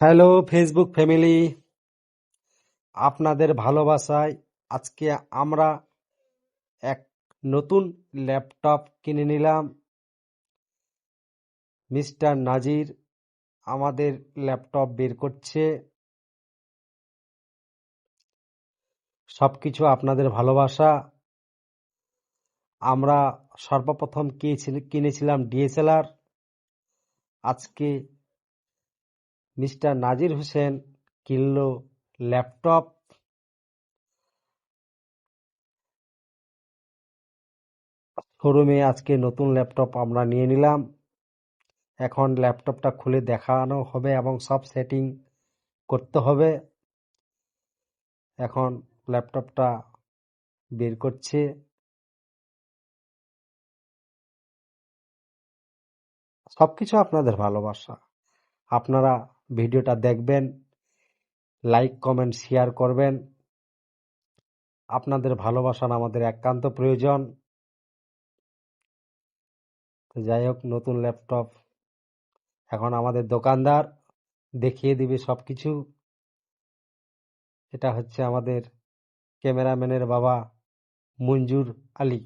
Hello, Facebook family. আপনাদের ভালোবাসায় আজকে আমরা এক নতুন ল্যাপটপ কিনে নিলাম। মিস্টার নাজির আমাদের ল্যাপটপ বের করছে। সবকিছু আপনাদের ভালোবাসা। আমরা সর্বপ্রথম কিনেছি- কিনেছিলাম ডিএসএলআর। আজকে মিস্টার নাজির হোসেন কিনলো ল্যাপটপ। শোরুমে আজকে নতুন ল্যাপটপ আমরা নিয়ে নিলাম। এখন ল্যাপটপটা খুলে দেখানো হবে এবং সব সেটিং করতে হবে। এখন ল্যাপটপটা বের করছে। সবকিছু আপনাদের ভালোবাসা। আপনারা ভিডিওটা দেখবেন, লাইক, কমেন্ট, শেয়ার করবেন। আপনাদের ভালোবাসা আমাদের একান্ত প্রয়োজন। তো যাই হোক, নতুন ল্যাপটপ, এখন আমাদের দোকানদার, দেখিয়ে দিবে সব কিছু এটা হচ্ছে আমাদের ক্যামেরাম্যানের বাবা মঞ্জুর আলী।